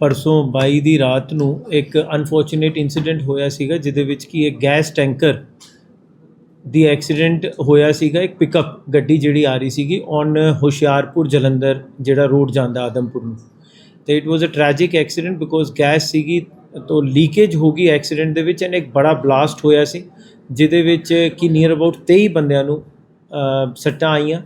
ਪਰਸੋਂ 22 ਦੀ ਰਾਤ ਨੂੰ ਇੱਕ ਅਨਫੋਰਚੂਨੇਟ ਇਨਸੀਡੈਂਟ ਹੋਇਆ ਸੀਗਾ, ਜਿਹਦੇ ਵਿੱਚ ਕਿ ਇੱਕ ਗੈਸ ਟੈਂਕਰ ਦੀ ਐਕਸੀਡੈਂਟ ਹੋਇਆ ਸੀਗਾ, ਇੱਕ ਪਿਕਅਪ ਗੱਡੀ ਜਿਹੜੀ ਆ ਰਹੀ ਸੀਗੀ ਔਨ ਹੁਸ਼ਿਆਰਪੁਰ ਜਲੰਧਰ, ਜਿਹੜਾ ਰੋਡ ਜਾਂਦਾ ਆਦਮਪੁਰ ਨੂੰ। ਤੇ it was a tragic accident because gas ਸੀਗੀ ਤੋਂ ਲੀਕੇਜ ਹੋ ਗਈ ਐਕਸੀਡੈਂਟ ਦੇ ਵਿੱਚ ਐਂਡ ਇੱਕ ਬੜਾ ਬਲਾਸਟ ਹੋਇਆ ਸੀ, ਜਿਹਦੇ ਵਿੱਚ ਕਿ ਨੀਅਰ ਅਬਾਊਟ 23 ਬੰਦਿਆਂ ਨੂੰ ਸੱਟਾਂ ਆਈਆਂ।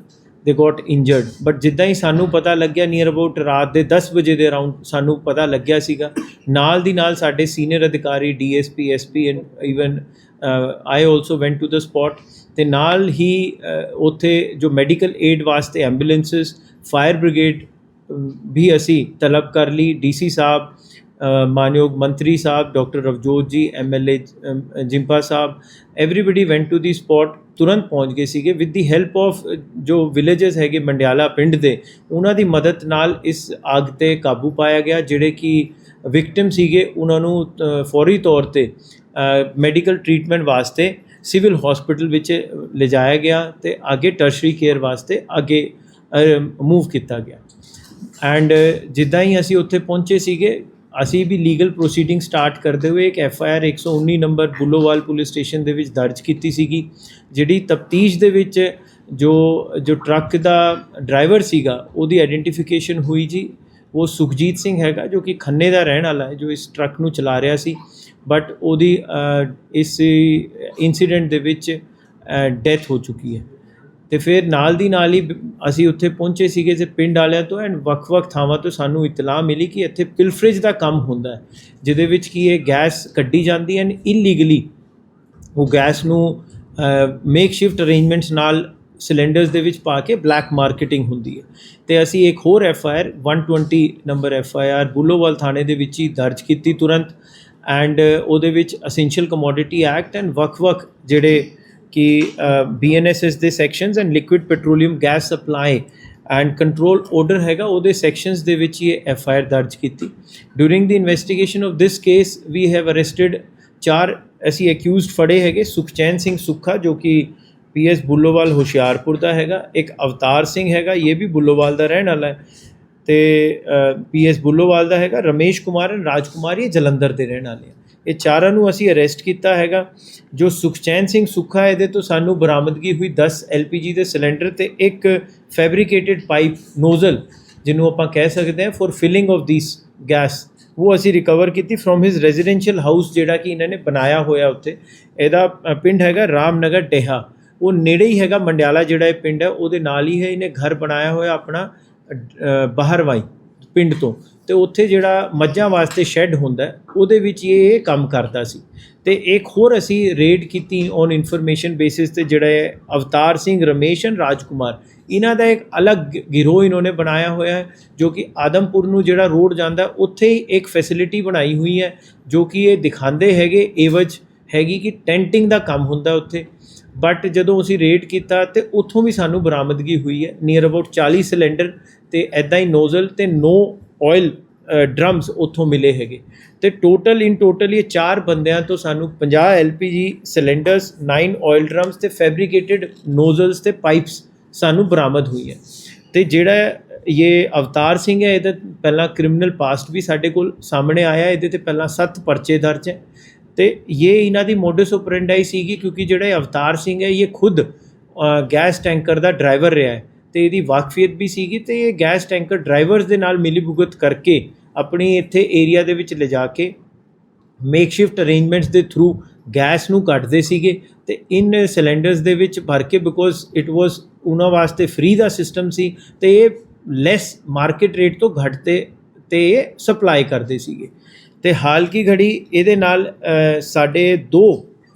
ਦੇ ਗੋਟ ਇੰਜਰਡ ਬਟ ਜਿੱਦਾਂ ਹੀ ਸਾਨੂੰ ਪਤਾ ਲੱਗਿਆ ਨੀਅਰ ਅਬਾਊਟ ਰਾਤ ਦੇ 10 ਵਜੇ ਦੇ ਅਰਾਊਂਡ ਸਾਨੂੰ ਪਤਾ ਲੱਗਿਆ ਸੀਗਾ ਨਾਲ ਦੀ ਨਾਲ ਸਾਡੇ ਸੀਨੀਅਰ ਅਧਿਕਾਰੀ DSP SP and even I also went to the spot ਤੇ ਨਾਲ ਹੀ ਅ, ਉੱਥੇ ਜੋ ਮੈਡੀਕਲ ਏਡ ਵਾਸਤੇ ਐਂਬੂਲੈਂਸਸ ਫਾਇਰ ਬ੍ਰਿਗੇਡ ਵੀ ਅਸੀਂ ਤਲਬ ਕਰ ਲਈ ਡੀਸੀ ਸਾਹਿਬ ਅ, ਮਾਨਯੋਗ ਮੰਤਰੀ Sahib doctor Ravjot ji MLA Jimpa Sahib everybody went to the spot ਤੁਰੰਤ ਪਹੁੰਚ ਗਏ ਸੀਗੇ ਵਿਦ ਦੀ ਹੈਲਪ ਆਫ ਜੋ ਵਿਲੇजेस ਹੈਗੇ ਮੰਡਿਆਲਾ ਪਿੰਡ ਦੇ ਉਹਨਾਂ ਦੀ ਮਦਦ ਨਾਲ ਇਸ ਅੱਗ ਤੇ ਕਾਬੂ ਪਾਇਆ ਗਿਆ ਜਿਹੜੇ ਕਿ ਵਿਕਟਮ ਸੀਗੇ ਉਹਨਾਂ ਨੂੰ ਫੌਰੀ ਤੌਰ ਤੇ ਮੈਡੀਕਲ ਟ੍ਰੀਟਮੈਂਟ ਵਾਸਤੇ ਸਿਵਲ ਹਸਪੀਟਲ ਵਿੱਚ ਲਿਜਾਇਆ ਗਿਆ ਤੇ ਅੱਗੇ ਟਰਸ਼ਰੀ ਕੇਅਰ ਵਾਸਤੇ ਅੱਗੇ ਮੂਵ ਕੀਤਾ ਗਿਆ। ਐਂਡ ਜਿੱਦਾਂ ਹੀ ਅਸੀਂ ਉੱਥੇ ਪਹੁੰਚੇ ਸੀਗੇ ਅਸੀਂ ਵੀ ਲੀਗਲ ਪ੍ਰੋਸੀਡਿੰਗ ਸਟਾਰਟ ਕਰਦੇ ਹੋਏ ਇੱਕ F I R 119 number Bullowal police station ਦੇ ਵਿੱਚ ਦਰਜ ਕੀਤੀ ਸੀਗੀ, ਜਿਹੜੀ ਤਫਤੀਸ਼ ਦੇ ਵਿੱਚ ਜੋ ਜੋ ਟਰੱਕ ਦਾ ਡਰਾਈਵਰ ਸੀਗਾ, ਉਹਦੀ ਆਇਡੈਂਟੀਫਿਕੇਸ਼ਨ ਹੋਈ ਜੀ। ਉਹ ਸੁਖਜੀਤ ਸਿੰਘ ਹੈਗਾ, ਜੋ ਕਿ ਖੰਨੇ ਦਾ ਰਹਿਣ ਵਾਲਾ ਹੈ, ਜੋ ਇਸ ਟਰੱਕ ਨੂੰ ਚਲਾ ਰਿਹਾ ਸੀ। ਬਟ ਉਹਦੀ ਇਸ ਇਨਸੀਡੈਂਟ ਦੇ ਵਿੱਚ ਡੈਥ ਹੋ ਚੁੱਕੀ ਹੈ। ਤੇ ਫਿਰ ਨਾਲ ਦੀ ਨਾਲ ਹੀ ਬ- ਅਸੀਂ ਉੱਥੇ ਪਹੁੰਚੇ ਸੀਗੇ ਤੇ ਪਿੰਡ ਵਾਲਿਆਂ ਤੋਂ ਐਂਡ ਵੱਖ-ਵੱਖ ਥਾਵਾਂ ਤੋਂ ਸਾਨੂੰ ਇਤਲਾਹ ਮਿਲੀ ਕਿ ਇੱਥੇ ਪਿਲਫਰੇਜ ਦਾ ਕੰਮ ਹੁੰਦਾ ਹੈ, ਜਿਹਦੇ ਵਿੱਚ ਕੀ ਇਹ ਗੈਸ ਕੱਢੀ ਜਾਂਦੀ ਹੈ ਇਲੀਗਲੀ ਉਹ ਗੈਸ ਨੂੰ ਮੇਕ ਸ਼ਿਫਟ ਅਰੇਂਜਮੈਂਟਸ ਨਾਲ ਸਿਲੰਡਰਸ ਦੇ ਵਿੱਚ ਪਾ ਕੇ ਬਲੈਕ ਮਾਰਕੀਟਿੰਗ ਹੁੰਦੀ ਹੈ। ਤੇ ਅਸੀਂ ਇੱਕ ਹੋਰ F I R 120 number F I R Bullowal ਥਾਣੇ ਦੇ ਵਿੱਚ ਹੀ ਦਰਜ ਕੀਤੀ ਤੁਰੰਤ ਐਂਡ ਉਹਦੇ ਵਿੱਚ ਅਸੈਂਸ਼ੀਅਲ ਕਮੋਡਿਟੀ ਐਕਟ ਐਂਡ ਵੱਖ-ਵੱਖ ਜਿਹੜੇ ਕਿ ਬੀਐਨਐਸਐਸ ਦੇ sections and liquid petroleum gas supply and control order ਹੈਗਾ, ਉਹਦੇ ਸੈਕਸ਼ਨਸ ਦੇ ਵਿੱਚ ਇਹ ਐਫ ਆਈ ਆਰ ਦਰਜ ਕੀਤੀ। During the investigation of this case we have arrested ਚਾਰ, ਅਸੀਂ ਅਕਿਊਜ਼ਡ ਫੜੇ ਹੈਗੇ, ਸੁਖਚੈਨ ਸਿੰਘ ਸੁੱਖਾ, ਜੋ ਕਿ ਪੀਐਸ ਬੁੱਲੋਵਾਲ ਹੁਸ਼ਿਆਰਪੁਰ ਦਾ ਹੈਗਾ, ਇੱਕ ਅਵਤਾਰ ਸਿੰਘ ਹੈਗਾ, ਇਹ ਵੀ ਬੁੱਲੋਵਾਲ ਦਾ ਰਹਿਣ ਵਾਲਾ ਹੈ, ਤੇ ਪੀਐਸ ਬੁੱਲੋਵਾਲ ਦਾ ਹੈਗਾ, ਰਮੇਸ਼ ਕੁਮਾਰ ਐਂਡ ਰਾਜਕੁਮਾਰ, ਇਹ ਜਲੰਧਰ ਦੇ ਰਹਿਣ ਵਾਲੇ ਆ। ਇਹ ਚਾਰਾਂ ਨੂੰ ਅਸੀਂ ਅਰੈਸਟ ਕੀਤਾ ਹੈਗਾ। ਜੋ ਸੁਖਚੈਨ ਸਿੰਘ ਸੁੱਖਾ ਇਹਦੇ ਤੋਂ ਸਾਨੂੰ ਬਰਾਮਦਗੀ ਹੋਈ 10 ਐਲਪੀਜੀ ਦੇ ਸਿਲੰਡਰ ਤੇ ਇੱਕ ਫੈਬਰੀਕੇਟਿਡ ਪਾਈਪ ਨੋਜ਼ਲ ਜਿਹਨੂੰ ਆਪਾਂ ਕਹਿ ਸਕਦੇ ਹਾਂ for filling of these gas ਉਹ ਅਸੀਂ ਰਿਕਵਰ ਕੀਤੀ ਫਰੋਮ ਹਿਸ ਰੈਜ਼ੀਡੈਂਸ਼ੀਅਲ ਹਾਊਸ ਜਿਹੜਾ ਕਿ ਇਹਨਾਂ ਨੇ ਬਣਾਇਆ ਹੋਇਆ ਉੱਥੇ। ਇਹਦਾ ਪਿੰਡ ਹੈਗਾ ਰਾਮਨਗਰ, ਡੇਹਾ। ਉਹ ਨੇੜੇ ਹੀ ਹੈਗਾ ਮੰਡਿਆਲਾ, ਜਿਹੜਾ ਇਹ ਪਿੰਡ ਹੈ, ਉਹਦੇ ਨਾਲ ਹੀ ਹੈ, ਇਹਨੇ ਘਰ ਬਣਾਇਆ ਹੋਇਆ ਆਪਣਾ ਬਾਹਰਵਾਈ। ਪਿੰਡ ਤੋਂ ਤੇ ਉੱਥੇ ਜਿਹੜਾ ਮੱਝਾਂ ਵਾਸਤੇ ਸ਼ੈੱਡ ਹੁੰਦਾ, ਉਹਦੇ ਵਿੱਚ ਇਹ ਇਹ ਕੰਮ ਕਰਦਾ ਸੀ। ਤੇ ਇੱਕ ਹੋਰ ਅਸੀਂ ਰੇਡ ਕੀਤੀ ਔਨ ਇਨਫੋਰਮੇਸ਼ਨ ਬੇਸਿਸ ਤੇ ਜਿਹੜਾ ਹੈ ਅਵਤਾਰ ਸਿੰਘ, ਰਮੇਸ਼ ਐਂਡ ਰਾਜਕੁਮਾਰ, ਇਹਨਾਂ ਦਾ ਇੱਕ ਅਲੱਗ ਗਿਰੋਹ ਇਹਨਾਂ ਨੇ ਬਣਾਇਆ ਹੋਇਆ ਹੈ, ਜੋ ਕਿ ਆਦਮਪੁਰ ਨੂੰ ਜਿਹੜਾ ਰੋਡ ਜਾਂਦਾ, ਉੱਥੇ ਹੀ ਇੱਕ ਫੈਸਿਲਿਟੀ ਬਣਾਈ ਹੋਈ ਹੈ, ਜੋ ਕਿ ਇਹ ਦਿਖਾਉਂਦੇ ਹੈਗੇ, ਏਵਜ ਹੈਗੀ ਕਿ ਟੈਂਟਿੰਗ ਦਾ ਕੰਮ ਹੁੰਦਾ ਉੱਥੇ। ਬਟ ਜਦੋਂ ਅਸੀਂ ਰੇਡ ਕੀਤਾ ਤੇ ਉੱਥੋਂ ਵੀ ਸਾਨੂੰ ਬਰਾਮਦਗੀ ਹੋਈ ਹੈ ਨੀਅਰ ਅਬਾਊਟ 40 ਸਿਲੰਡਰ ਤੇ ਐਦਾਂ ਹੀ ਨੋਜ਼ਲ ਤੇ ਨੋ ਆਇਲ ਡਰਮਸ ਉੱਥੋਂ ਮਿਲੇ ਹੈਗੇ। ਤੇ ਟੋਟਲ ਇਨ ਟੋਟਲ ਇਹ ਚਾਰ ਬੰਦਿਆਂ ਤੋਂ ਸਾਨੂੰ 50 ਐਲਪੀਜੀ ਸਿਲੰਡਰਸ 9 ਆਇਲ ਡਰਮਸ ਤੇ ਫੈਬਰੀਕੇਟਿਡ ਨੋਜ਼ਲਸ ਤੇ ਪਾਈਪਸ ਸਾਨੂੰ ਬਰਾਮਦ ਹੋਈ ਹੈ। ਤੇ ਜਿਹੜਾ ਇਹ ਅਵਤਾਰ ਸਿੰਘ ਹੈ, ਇਹਦਾ ਪਹਿਲਾਂ ਕ੍ਰਿਮੀਨਲ ਪਾਸਟ ਵੀ ਸਾਡੇ ਕੋਲ ਸਾਹਮਣੇ ਆਇਆ, ਇਹਦੇ ਤੇ ਪਹਿਲਾਂ 7 ਪਰਚੇ ਦਰਜ ਹੈ। ਤੇ ਇਹ ਇਹਨਾਂ ਦੀ ਮੋਡਸ ਆਪਰੈਂਡਾਈ ਸੀਗੀ ਕਿਉਂਕਿ ਜਿਹੜਾ ਅਵਤਾਰ ਸਿੰਘ ਹੈ, ਇਹ ਖੁਦ ਗੈਸ ਟੈਂਕਰ ਦਾ ਡਰਾਈਵਰ ਰਿਹਾ ਹੈ ਤੇ ਇਹਦੀ ਵਾਕਫੀਅਤ ਵੀ ਸੀਗੀ ਤੇ ਇਹ ਗੈਸ ਟੈਂਕਰ ਡਰਾਈਵਰਸ ਦੇ ਨਾਲ ਮਿਲੀਭੁਗਤ ਕਰਕੇ ਆਪਣੀ ਇੱਥੇ ਏਰੀਆ ਦੇ ਵਿੱਚ ਲਿਜਾ ਕੇ ਮੇਕਸ਼ਿਫਟ ਅਰੇਂਜਮੈਂਟਸ ਦੇ ਥਰੂ ਗੈਸ ਨੂੰ ਕੱਢਦੇ ਸੀਗੇ ਤੇ ਇਨ ਸਿਲੰਡਰਸ ਦੇ ਵਿੱਚ ਭਰ ਕੇ ਬਿਕੋਜ਼ ਇਟ ਵਾਸ ਉਹਨਾਂ ਵਾਸਤੇ ਫ੍ਰੀ ਦਾ ਸਿਸਟਮ ਸੀ ਤੇ ਇਹ ਲੈਸ ਮਾਰਕੀਟ ਰੇਟ ਤੋਂ ਘੱਟ ਤੇ ਤੇ ਇਹ ਸਪਲਾਈ ਕਰਦੇ ਸੀਗੇ। ਤੇ ਹਾਲ ਕੀ ਘੜੀ ਇਹਦੇ ਨਾਲ ਸਾਡੇ ਦੋ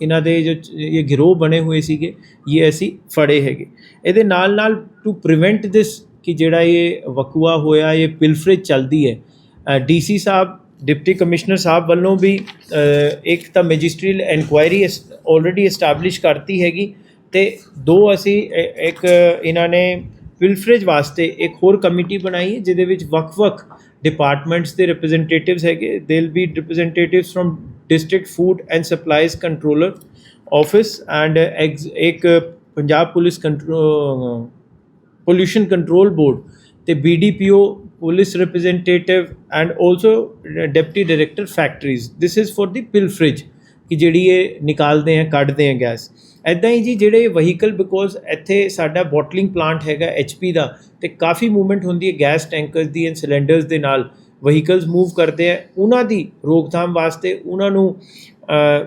ਇਹਨਾਂ ਦੇ ਜੋ ਇਹ ਗਿਰੋਹ ਬਣੇ ਹੋਏ ਸੀਗੇ, ਇਹ ਅਸੀਂ ਫੜੇ ਹੈਗੇ। ਇਹਦੇ ਨਾਲ ਨਾਲ ਟੂ ਪ੍ਰੀਵੈਂਟ ਦਿਸ ਕਿ ਜਿਹੜਾ ਇਹ ਵਕੂਆ ਹੋਇਆ, ਇਹ ਪਿਲਫਰੇਜ ਚੱਲਦੀ ਹੈ DC sahib, deputy commissioner sahib ਵੱਲੋਂ ਵੀ ਇੱਕ ਤਾਂ ਮੈਜਿਸਟਰੀਅਲ ਇਨਕੁਆਇਰੀ ਆਲਰੇਡੀ ਐਸਟੈਬਲਿਸ਼ ਕਰਤੀ ਹੈਗੀ ਤੇ ਦੋ ਅਸੀਂ ਇੱਕ ਇਹਨਾਂ ਨੇ ਪਿਲਫਰੇਜ ਵਾਸਤੇ ਇੱਕ ਹੋਰ ਕਮੇਟੀ ਬਣਾਈ ਹੈ, ਜਿਹਦੇ ਵਿੱਚ ਵੱਖ-ਵੱਖ ਡਿਪਾਰਟਮੈਂਟਸ ਦੇ ਰਿਪਰੈਜ਼ੈਂਟੇਟਿਵਸ ਹੈਗੇ they will be representatives from district food and supplies controller office and ਇੱਕ Punjab police pollution control board ਤੇ BDPO police representative and also deputy director factories this is for the pilferage ਕਿ ਜਿਹੜੀ ਇਹ ਨਿਕਾਲਦੇ ਹੈ ਕੱਢਦੇ ਹੈ gas. ਐਦਾਂ ਹੀ ਜੀ ਜਿਹੜੇ ਵਹੀਕਲ ਬਿਕੋਜ਼ ਇੱਥੇ ਸਾਡਾ ਬੋਟਲਿੰਗ ਪਲਾਂਟ ਹੈਗਾ HP ਦਾ ਤੇ ਕਾਫੀ ਮੂਵਮੈਂਟ ਹੁੰਦੀ ਹੈ ਗੈਸ ਟੈਂਕਰਸ ਦੀ ਐਂਡ ਸਿਲੰਡਰਸ ਦੇ ਨਾਲ। ਵਹੀਕਲਸ ਮੂਵ ਕਰਦੇ ਆ, ਉਹਨਾਂ ਦੀ ਰੋਕਥਾਮ ਵਾਸਤੇ, ਉਹਨਾਂ ਨੂੰ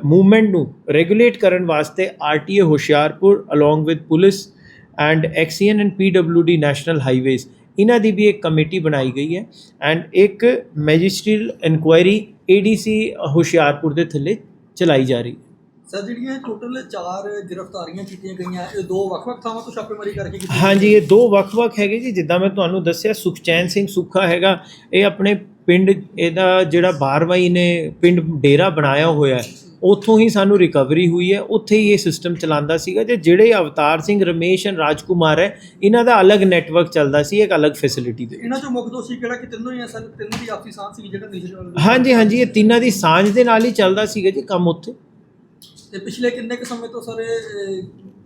ਮੂਵਮੈਂਟ ਨੂੰ ਰੈਗੂਲੇਟ ਕਰਨ ਵਾਸਤੇ RTA Hoshiarpur along with police and XEN and PWD national highways ਇਹਨਾਂ ਦੀ ਵੀ ਇੱਕ ਕਮੇਟੀ ਬਣਾਈ ਗਈ ਹੈ। ਐਂਡ ਇੱਕ ਮੈਜਿਸਟਰੀਅਲ ਇਨਕੁਆਇਰੀ ਏਡੀਸੀ ਹੁਸ਼ਿਆਰਪੁਰ ਦੇ ਥੱਲੇ ਚਲਾਈ ਜਾ ਰਹੀ। ਹੈ ਸਰ ਜਿਹੜੀਆਂ ਟੋਟਲ ਚਾਰ ਗ੍ਰਿਫਤਾਰੀਆਂ ਕੀਤੀਆਂ ਗਈਆਂ ਇਹ ਦੋ ਵੱਖ-ਵੱਖ ਥਾਵਾਂ ਤੋਂ ਛਾਪੇਮਾਰੀ ਕਰਕੇ ਕੀਤੀ ਹਾਂਜੀ ਇਹ ਦੋ ਵੱਖ-ਵੱਖ ਹੈਗੇ ਜੀ। ਜਿੱਦਾਂ ਮੈਂ ਤੁਹਾਨੂੰ ਦੱਸਿਆ ਸੁਖਚੈਨ ਸਿੰਘ ਸੁੱਖਾ ਹੈਗਾ ਇਹ ਆਪਣੇ ਪਿੰਡ ਇਹਦਾ ਜਿਹੜਾ ਬਾਰਵਾਈ ਨੇ ਪਿੰਡ ਡੇਰਾ ਬਣਾਇਆ ਹੋਇਆ ਹੈ। ਉੱਥੋਂ ਹੀ ਸਾਨੂੰ ਰਿਕਵਰੀ ਹੋਈ ਹੈ ਉੱਥੇ ਹੀ ਇਹ ਸਿਸਟਮ ਚਲਾਉਂਦਾ ਸੀਗਾ ਤੇ ਜਿਹੜੇ ਅਵਤਾਰ ਸਿੰਘ ਰਮੇਸ਼ ਐਂਡ ਰਾਜਕੁਮਾਰ ਹੈ ਇਹਨਾਂ ਦਾ ਅਲੱਗ ਨੈਟਵਰਕ ਚੱਲਦਾ ਸੀ ਇੱਕ ਅਲੱਗ ਫੈਸਿਲਿਟੀ ਦੇ ਇਹਨਾਂ ਚੋਂ ਮੁੱਖ ਦੋਸ਼ੀ ਕਿਹੜਾ ਕਿ ਤਿੰਨੋਂ ਹੀ ਸਰ ਤਿੰਨਾਂ ਦੀ ਆਪਸੀ ਸਾਂਝ ਸੀ ਜਿਹੜਾ ਨਿਸ਼ਚਿਤ ਹਾਂਜੀ ਹਾਂਜੀ ਇਹ ਤਿੰਨਾਂ ਦੀ ਸਾਂਝ ਦੇ ਨਾਲ ਹੀ ਚੱਲਦਾ ਸੀਗਾ ਜੀ ਕੰਮ ਉੱਥੇ। ਤੇ ਪਿਛਲੇ ਕਿੰਨੇ ਕੁ ਸਮੇਂ ਤੋਂ ਸਰ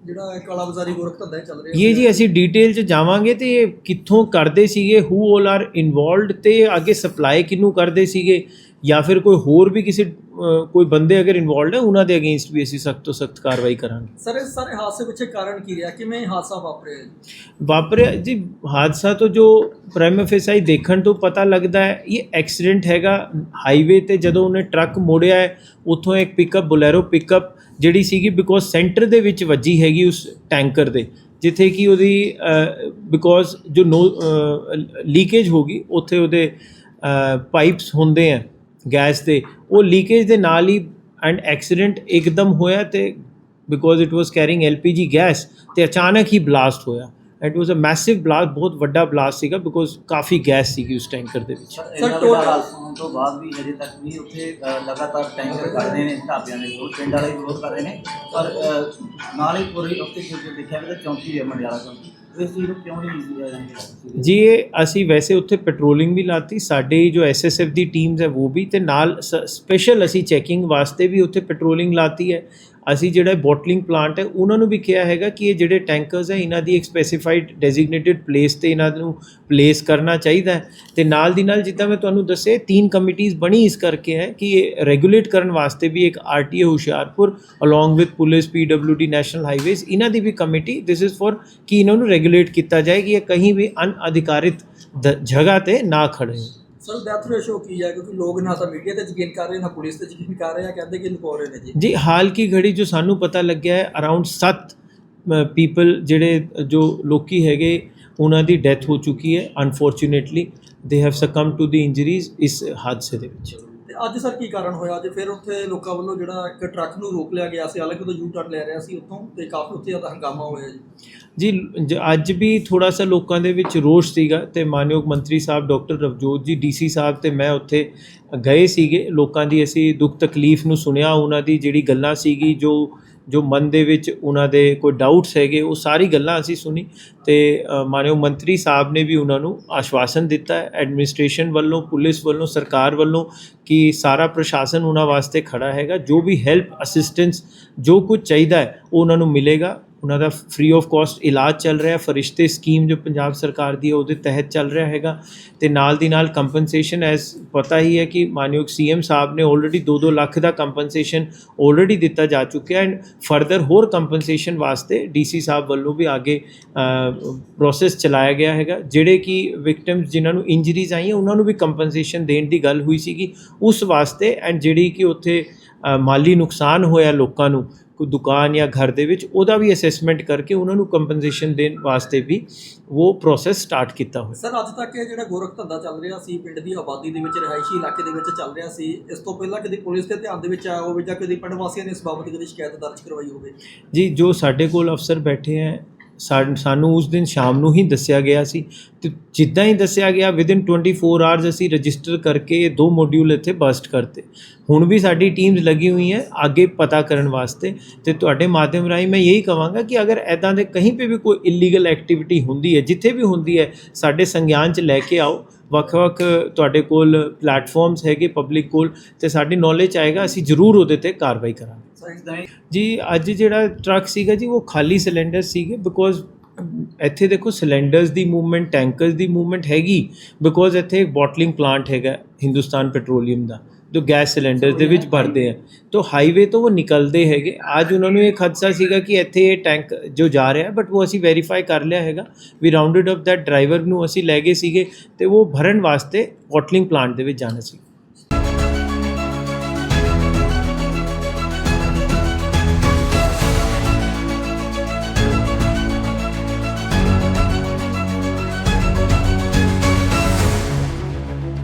ਜਿਹੜਾ ਕਾਲਾ ਬਾਜ਼ਾਰੀ ਗੋਰਖ ਧੰਦਾ ਚੱਲ ਰਿਹਾ ਇਹ ਜੀ ਅਸੀਂ ਡਿਟੇਲ ਚ ਜਾਵਾਂਗੇ ਤੇ ਇਹ ਕਿੱਥੋਂ ਕਰਦੇ ਸੀਗੇ ਹੂ ਆਲ ਆਰ ਇਨਵੋਲਵਡ ਤੇ ਅੱਗੇ ਸਪਲਾਈ ਕਿਹਨੂੰ ਕਰਦੇ ਸੀਗੇ ਜਾਂ ਫਿਰ ਕੋਈ ਹੋਰ ਵੀ ਕਿਸੇ ਕੋਈ ਬੰਦੇ ਅਗਰ ਇਨਵੋਲਵਡ ਹੈ ਉਹਨਾਂ ਦੇ ਅਗੇਂਸਟ ਵੀ ਅਸੀਂ ਸਖਤ ਤੋਂ ਸਖਤ ਕਾਰਵਾਈ ਕਰਾਂਗੇ। ਸਰ ਇਸ ਸਾਰੇ ਹਾਦਸੇ ਪਿੱਛੇ ਕਾਰਨ ਕੀ ਰਿਹਾ? ਕਿਵੇਂ ਹਾਦਸਾ ਵਾਪਰਿਆ ਜੀ? ਵਾਪਰਿਆ ਜੀ ਹਾਦਸਾ ਤੋਂ ਜੋ ਪ੍ਰਾਈਮ ਫੇਸਾਈ ਦੇਖਣ ਤੋਂ ਪਤਾ ਲੱਗਦਾ ਹੈ ਇਹ ਐਕਸੀਡੈਂਟ ਹੈਗਾ ਹਾਈਵੇ ਤੇ ਜਦੋਂ ਉਹਨੇ ਟਰੱਕ ਮੋੜਿਆ ਹੈ ਉੱਥੋਂ ਇੱਕ ਪਿਕਅਪ ਬੁਲੈਰੋ ਪਿਕਅਪ ਜਿਹੜੀ ਸੀਗੀ ਬਿਕੋਜ਼ ਸੈਂਟਰ ਦੇ ਵਿੱਚ ਵੱਜੀ ਹੈਗੀ ਉਸ ਟੈਂਕਰ ਦੇ, ਜਿੱਥੇ ਕਿ ਉਹਦੀ ਬਿਕੋਜ਼ ਜੋ ਨੋ ਲੀਕੇਜ ਹੋ ਗਈ, ਉੱਥੇ ਉਹਦੇ ਪਾਈਪਸ ਹੁੰਦੇ ਆ ਗੈਸ ਦੇ, ਉਹ ਲੀਕੇਜ ਦੇ ਨਾਲ ਹੀ ਐਂਡ ਐਕਸੀਡੈਂਟ ਇੱਕਦਮ ਹੋਇਆ ਤੇ because it was carrying LPG gas ਤੇ ਅਚਾਨਕ ਹੀ ਬਲਾਸਟ ਹੋਇਆ। It was a massive blast ਬਹੁਤ ਵੱਡਾ ਬਲਾਸਟ ਸੀਗਾ ਬਿਕੋਜ਼ ਕਾਫੀ ਗੈਸ ਸੀਗੀ ਉਸ ਟੈਂਕਰ ਦੇ ਵਿੱਚ Sir, ਇੰਨਾ total- ਵੱਡਾ ਹਾਦਸਾ ਹੋਣ ਤੋਂ ਬਾਅਦ ਵੀ ਅਜੇ ਤੱਕ ਵੀ ਉੱਥੇ ਅ, ਲਗਾਤਾਰ ਟੈਂਕਰ ਕੱਢਦੇ ਨੇ ਢਾਬਿਆਂ ਦੇ ਵਿਰੋਧ ਪਿੰਡ ਵਾਲੇ ਵਿਰੋਧ ਕਰ ਰਹੇ ਨੇ ਪਰ ਅ, ਨਾਲ ਹੀ ਪੂਰੀ ਉੱਥੇ ਜੇ ਦੇਖਿਆ ਵੀ ਤਾਂ ਚੌਂਕੀ ਹੈ ਮੰਡਿਆਲਾ ਚੌਂਕੀ ਇਸ ਚੀਜ਼ ਨੂੰ ਕਿਉਂ ਨਹੀਂ ਸੀ ਜੀ ਇਹ ਅਸੀਂ ਵੈਸੇ ਉੱਥੇ ਪੈਟਰੋਲਿੰਗ ਵੀ ਲਾਤੀ ਸਾਡੇ ਜੋ ਐਸਐਸਐਫ ਦੀ ਟੀਮਸ ਹੈ ਉਹ ਵੀ ਤੇ ਨਾਲ ਸਪੈਸ਼ਲ ਅਸੀਂ ਚੈਕਿੰਗ ਵਾਸਤੇ ਵੀ ਅਸੀਂ ਜਿਹੜਾ ਬੋਟਲਿੰਗ ਪਲਾਂਟ ਹੈ, ਉਹਨਾਂ ਨੂੰ ਵੀ ਕਿਹਾ ਹੈਗਾ ਕਿ ਇਹ ਜਿਹੜੇ ਟੈਂਕਰਸ ਹੈ, ਇਹਨਾਂ ਦੀ ਇੱਕ ਸਪੈਸੀਫਾਈਡ ਡੈਜ਼ਿਗਨੇਟਿਡ ਪਲੇਸ ਤੇ ਇਹਨਾਂ ਨੂੰ ਪਲੇਸ ਕਰਨਾ ਚਾਹੀਦਾ ਹੈ। ਤੇ ਨਾਲ ਦੀ ਨਾਲ ਜਿੱਦਾਂ ਮੈਂ ਤੁਹਾਨੂੰ ਦੱਸਿਆ ਤਿੰਨ ਕਮੇਟੀਆਂ ਬਣੀ ਇਸ ਕਰਕੇ ਹੈ ਕਿ ਇਹ ਰੈਗੂਲੇਟ ਕਰਨ ਵਾਸਤੇ ਵੀ ਇੱਕ RTA Hoshiarpur along with police PWD national highways ਇਹਨਾਂ ਦੀ ਵੀ ਕਮੇਟੀ ਥਿਸ ਇਜ਼ ਫॉर ਕਿ ਇਹਨਾਂ ਨੂੰ ਰੈਗੂਲੇਟ ਕੀਤਾ ਜਾਏ ਕਿ ਇਹ ਕਹੀਂ ਵੀ ਅਨਅਧਿਕਾਰਿਤ ਦ- ਜਗ੍ਹਾ ਤੇ ਨਾ ਖੜੇ ਸਰ ਡੈਥ ਰੇਸ਼ੋ ਕੀ ਹੈ? ਕਿਉਂਕਿ ਲੋਕ ਨਾ ਤਾਂ ਮੀਡੀਆ ਤੇ ਯਕੀਨ ਕਰ ਰਹੇ, ਨਾ ਪੁਲਿਸ ਤੇ ਯਕੀਨ ਕਰ ਰਹੇ ਆ, ਕਹਿੰਦੇ ਕਿ ਲੁਕੋ ਰਹੇ ਨੇ ਜੀ। ਜੀ, ਹਾਲ ਕੀ ਘੜੀ ਜੋ ਸਾਨੂੰ ਪਤਾ ਲੱਗਿਆ ਹੈ ਅਰਾਊਂਡ 7 ਪੀਪਲ ਜਿਹੜੇ, ਜੋ ਲੋਕੀ ਹੈਗੇ, ਉਹਨਾਂ ਦੀ ਡੈਥ ਹੋ ਚੁੱਕੀ ਹੈ unfortunately they have succumb to the injuries ਇਸ ਹਾਦਸੇ ਦੇ ਵਿੱਚ। ਤੇ ਅੱਜ ਸਰ ਕੀ ਕਾਰਨ ਹੋਇਆ? ਅੱਜ ਫਿਰ ਉੱਥੇ ਲੋਕਾਂ ਵੱਲੋਂ ਜਿਹੜਾ ਇੱਕ ਟਰੱਕ ਨੂੰ ਰੋਕ ਲਿਆ ਗਿਆ ਸੀ, ਹਾਲਾਂਕਿ ਉਹ ਯੂ ਟਰਨ ਲੈ ਰਿਹਾ ਸੀ ਉੱਥੋਂ ਤੇ ਕਾਫੀ ਉੱਥੇ ਜ਼ਿਆਦਾ ਹੰਗਾਮਾ ਹੋਇਆ ਜੀ। ਜੀ ਅੱਜ ਵੀ ਥੋੜਾ ਸਾ ਲੋਕਾਂ ਦੇ ਵਿੱਚ ਰੋਸ਼ ਸੀਗਾ ਤੇ ਮਾਨਯੋਗ ਮੰਤਰੀ ਸਾਹਿਬ ਡਾਕਟਰ ਰਵਜੋਤ ਜੀ ਡੀਸੀ ਸਾਹਿਬ ਤੇ ਮੈਂ ਉੱਥੇ ਗਏ ਸੀਗੇ। ਲੋਕਾਂ ਦੀ ਅਸੀਂ ਦੁੱਖ ਤਕਲੀਫ ਨੂੰ ਸੁਣਿਆ, ਉਹਨਾਂ ਦੀ ਜਿਹੜੀ ਗੱਲਾਂ ਸੀਗੀ ਜੋ ਜੋ ਮਨ ਦੇ ਵਿੱਚ ਉਹਨਾਂ ਦੇ ਕੋਈ ਡਾਊਟਸ ਹੈਗੇ ਉਹ ਸਾਰੀ ਗੱਲਾਂ ਅਸੀਂ ਸੁਣੀ ਤੇ ਅ, ਮਾਨਯੋਗ ਮੰਤਰੀ ਸਾਹਿਬ ਨੇ ਵੀ ਉਹਨਾਂ ਨੂੰ ਆਸ਼ਵਾਸਨ ਦਿੱਤਾ ਹੈ ਐਡਮਿਨਿਸਟ੍ਰੇਸ਼ਨ ਵੱਲੋਂ ਪੁਲਿਸ ਵੱਲੋਂ ਸਰਕਾਰ ਵੱਲੋਂ ਕਿ ਸਾਰਾ ਪ੍ਰਸ਼ਾਸਨ ਉਹਨਾਂ ਵਾਸਤੇ ਖੜਾ ਹੈਗਾ ਜੋ ਵੀ ਹੈਲਪ ਅਸਿਸਟੈਂਸ ਜੋ ਕੁਝ ਚਾਹੀਦਾ ਹੈ ਉਹ ਉਹਨਾਂ ਨੂੰ ਮਿਲੇਗਾ। ਉਹਨਾਂ ਦਾ ਫ੍ਰੀ ਆਫ ਕਾਸਟ ਇਲਾਜ ਚੱਲ ਰਿਹਾ, ਫਰਿਸ਼ਤੇ ਸਕੀਮ ਜੋ ਪੰਜਾਬ ਸਰਕਾਰ ਦੀ ਹੈ, ਉਹਦੇ ਤਹਿਤ ਚੱਲ ਰਿਹਾ ਹੈਗਾ। ਤੇ ਨਾਲ ਦੀ ਨਾਲ ਕੰਪਨਸੇਸ਼ਨ ਐਸ ਪਤਾ ਹੀ ਹੈ ਕਿ ਮਾਨਯੋਗ ਸੀਐਮ ਸਾਹਿਬ ਨੇ ਆਲਰੇਡੀ 2-2 ਲੱਖ ਦਾ ਕੰਪਨਸੇਸ਼ਨ ਆਲਰੇਡੀ ਦਿੱਤਾ ਜਾ ਚੁੱਕਿਆ ਐਂਡ ਫਰਦਰ ਹੋਰ ਕੰਪਨਸੇਸ਼ਨ ਵਾਸਤੇ ਡੀਸੀ ਸਾਹਿਬ ਵੱਲੋਂ ਵੀ ਅੱਗੇ ਪ੍ਰੋਸੈਸ ਚਲਾਇਆ ਗਿਆ ਹੈਗਾ। ਜਿਹੜੇ ਕਿ ਵਿਕਟਮਸ ਜਿਨ੍ਹਾਂ ਨੂੰ ਇੰਜਰੀਜ਼ ਆਈਆਂ, ਉਹਨਾਂ ਨੂੰ ਵੀ ਕੰਪਨਸੇਸ਼ਨ ਦੇਣ ਦੀ ਗੱਲ ਹੋਈ ਸੀਗੀ। ਉਸ ਵਾਸਤੇ ਐਂਡ ਜਿਹੜੀ ਕਿ ਉੱਥੇ ਮਾਲੀ ਨੁਕਸਾਨ ਹੋਇਆ ਲੋਕਾਂ ਨੂੰ ਕੋਈ ਦੁਕਾਨ ਜਾਂ ਘਰ ਦੇ ਵਿੱਚ ਉਹਦਾ ਵੀ ਅਸੈਸਮੈਂਟ ਕਰਕੇ ਉਹਨਾਂ ਨੂੰ ਕੰਪਨਸੇਸ਼ਨ ਦੇਣ ਵਾਸਤੇ ਵੀ ਉਹ ਪ੍ਰੋਸੈਸ ਸਟਾਰਟ ਕੀਤਾ ਹੋਇਆ। ਸਰ ਅੱਜ ਤੱਕ ਇਹ ਜਿਹੜਾ ਗੋਰਖ ਧੰਦਾ ਚੱਲ ਰਿਹਾ ਸੀ ਪਿੰਡ ਦੀ ਆਬਾਦੀ ਦੇ ਵਿੱਚ ਰਿਹਾਇਸ਼ੀ ਇਲਾਕੇ ਦੇ ਵਿੱਚ ਚੱਲ ਰਿਹਾ ਸੀ ਇਸ ਤੋਂ ਪਹਿਲਾਂ ਕਦੀ ਪੁਲਿਸ ਦੇ ਧਿਆਨ ਦੇ ਵਿੱਚ ਆਇਆ ਹੋਵੇ ਜਾਂ ਕਦੀ ਪਿੰਡ ਵਾਸੀਆਂ ਨੇ ਇਸ ਬਾਬਤ ਕਦੀ ਸ਼ਿਕਾਇਤ ਦਰਜ ਕਰਵਾਈ ਹੋਵੇ? ਜੀ ਜੋ ਸਾਡੇ ਕੋਲ ਅਫਸਰ ਬੈਠੇ ਹੈ ਸਾ- ਸਾਨੂੰ ਉਸ ਦਿਨ ਸ਼ਾਮ ਨੂੰ ਹੀ ਦੱਸਿਆ ਗਿਆ ਸੀ ਤੇ ਜਿੱਦਾਂ ਹੀ ਦੱਸਿਆ ਗਿਆ ਵਿਦਿਨ 24 ਆਵਰਸ ਅਸੀਂ ਰਜਿਸਟਰ ਕਰਕੇ ਇਹ ਦੋ ਮੋਡਿਊਲ ਇੱਥੇ ਬਸਟ ਕਰਤੇ। ਹੁਣ ਵੀ ਸਾਡੀ ਟੀਮਸ ਲੱਗੀ ਹੋਈ ਹੈ ਅੱਗੇ ਪਤਾ ਕਰਨ ਵਾਸਤੇ ਤੇ ਤੁਹਾਡੇ ਮਾਧਿਅਮ ਰਾਹੀਂ ਮੈਂ ਇਹੀ ਕਹਾਂਗਾ ਕਿ ਅਗਰ ਐਦਾਂ ਦੇ पे ਵੀ ਕੋਈ ਇਲੀਗਲ ਐਕਟੀਵਿਟੀ ਹੁੰਦੀ ਹੈ ਜਿੱਥੇ ਵੀ ਹੁੰਦੀ ਹੈ ਸਾਡੇ ਸੰਗਿਆਨ 'ਚ ਲੈ ਕੇ ਆਓ। ਵੱਖ-ਵੱਖ ਤੁਹਾਡੇ ਕੋਲ ਪਲੇਟਫਾਰਮਸ ਹੈਗੇ ਪਬਲਿਕ ਕੋਲ ਤੇ ਸਾਡੀ ਨੌਲੇਜ ਆਏਗਾ ਅਸੀਂ ਜ਼ਰੂਰ ਉਹਦੇ ਤੇ ਕਾਰਵਾਈ ਕਰਾਂਗੇ। ਜੀ ਅੱਜ ਜਿਹੜਾ ਟਰੱਕ ਸੀਗਾ ਜੀ ਉਹ ਖਾਲੀ ਸਿਲੰਡਰ ਸੀਗੇ ਬਿਕੋਜ਼ ਇੱਥੇ ਦੇਖੋ ਸਿਲੰਡਰਸ ਦੀ ਮੂਵਮੈਂਟ ਟੈਂਕਰਸ ਦੀ ਮੂਵਮੈਂਟ ਹੈਗੀ ਬਿਕੋਜ਼ ਇੱਥੇ ਇੱਕ ਬੋਟਲਿੰਗ ਪਲਾਂਟ ਹੈਗਾ ਹਿੰਦੁਸਤਾਨ ਪੈਟਰੋਲੀਅਮ ਦਾ। ਜੋ ਗੈਸ ਸਿਲੰਡਰ ਦੇ ਵਿੱਚ ਭਰਦੇ ਆ। ਤੋਂ ਹਾਈਵੇ ਤੋਂ ਉਹ ਨਿਕਲਦੇ ਹੈਗੇ। ਅੱਜ ਉਹਨਾਂ ਨੂੰ ਇਹ ਖਦਸ਼ਾ ਸੀਗਾ ਕਿ ਇੱਥੇ ਇਹ ਟੈਂਕ ਜੋ ਜਾ ਰਿਹਾ ਬਟ ਉਹ ਅਸੀਂ ਵੈਰੀਫਾਈ ਕਰ ਲਿਆ ਹੈਗਾ। We rounded up that driver ਨੂੰ ਅਸੀਂ ਲੈ ਗਏ ਸੀਗੇ ਤੇ ਉਹ ਭਰਨ ਵਾਸਤੇ ਬੋਟਲਿੰਗ ਪਲਾਂਟ ਦੇ ਵਿੱਚ ਜਾਣਾ ਸੀ।